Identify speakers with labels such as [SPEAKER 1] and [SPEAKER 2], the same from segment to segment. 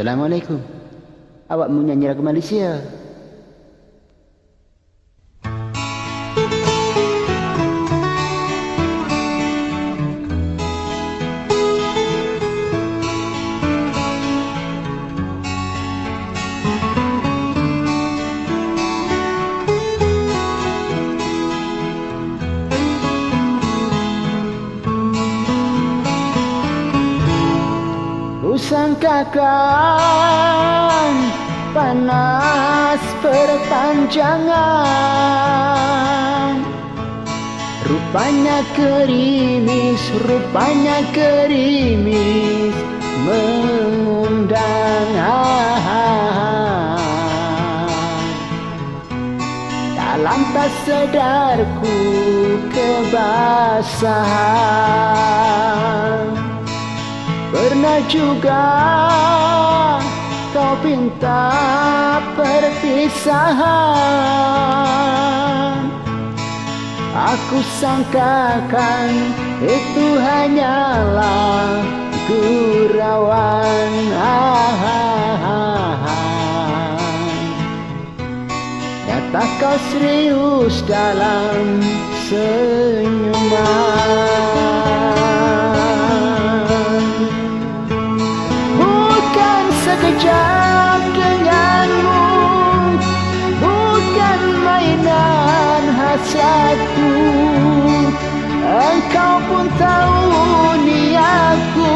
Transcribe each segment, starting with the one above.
[SPEAKER 1] Assalamualaikum. Awak mau nyanyi lagu Malaysia? Kusangkakan panas perpanjangan. Rupanya gerimis, rupanya gerimis Mengundang tak sedarku kebasahan Pernah juga kau pinta perpisahan. Aku sangkakan itu hanyalah gurauan. Nyata kau serius dalam senyuman pun tahu niatku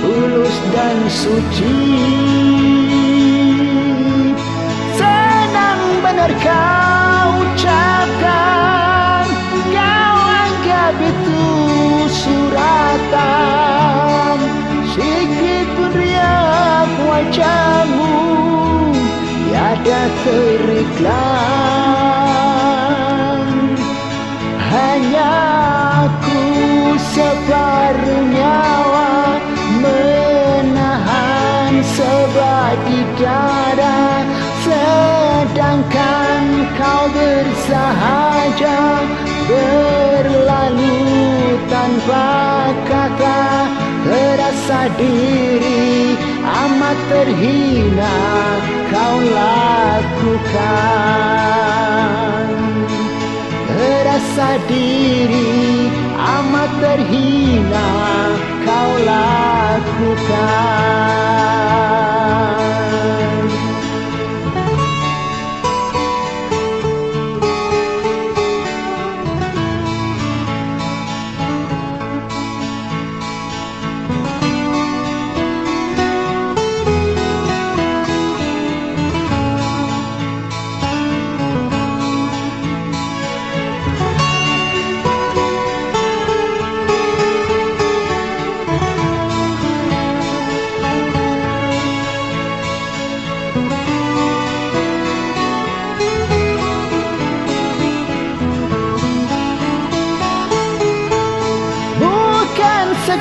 [SPEAKER 1] Tulus dan suci. Senang benar kau ucapkan Kau anggap itu suratan. Sikit pun riak wajahmu Tiada teriklan. Hanya separuh nyawa Menahan sebab di dada Sedangkan kau bersahaja Berlalu tanpa kata. Terasa diri amat terhina kau lakukan. Terasa diri terhina kau lakukan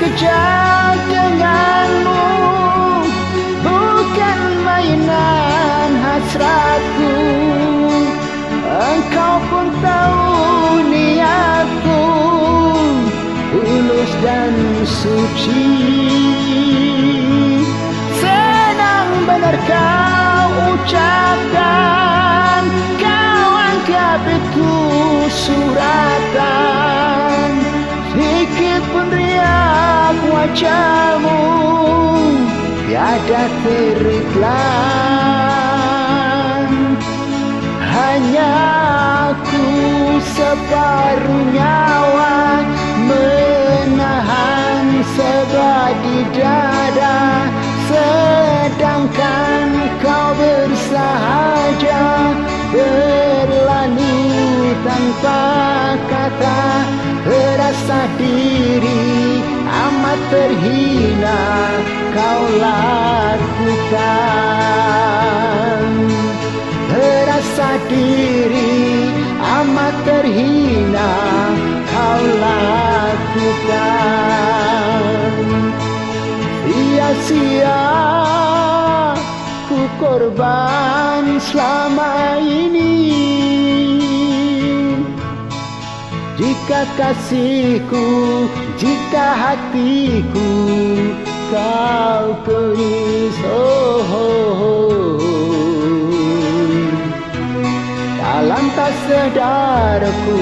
[SPEAKER 1] sekejap denganmu Bukan mainan hasratku. Engkau pun tahu niatku. Tulus dan suci. Senang benar kau ucapkan Kau anggap itu suratan wajahmu Tiada teriklan Hanya aku separuh terhina kau lakukan. Terasa diri amat terhina kau lakukan. Sia-sia ku korban selama ini Jika kasihku, jika hatiku kau tulis oh, oh, oh. Dalam tak sedarku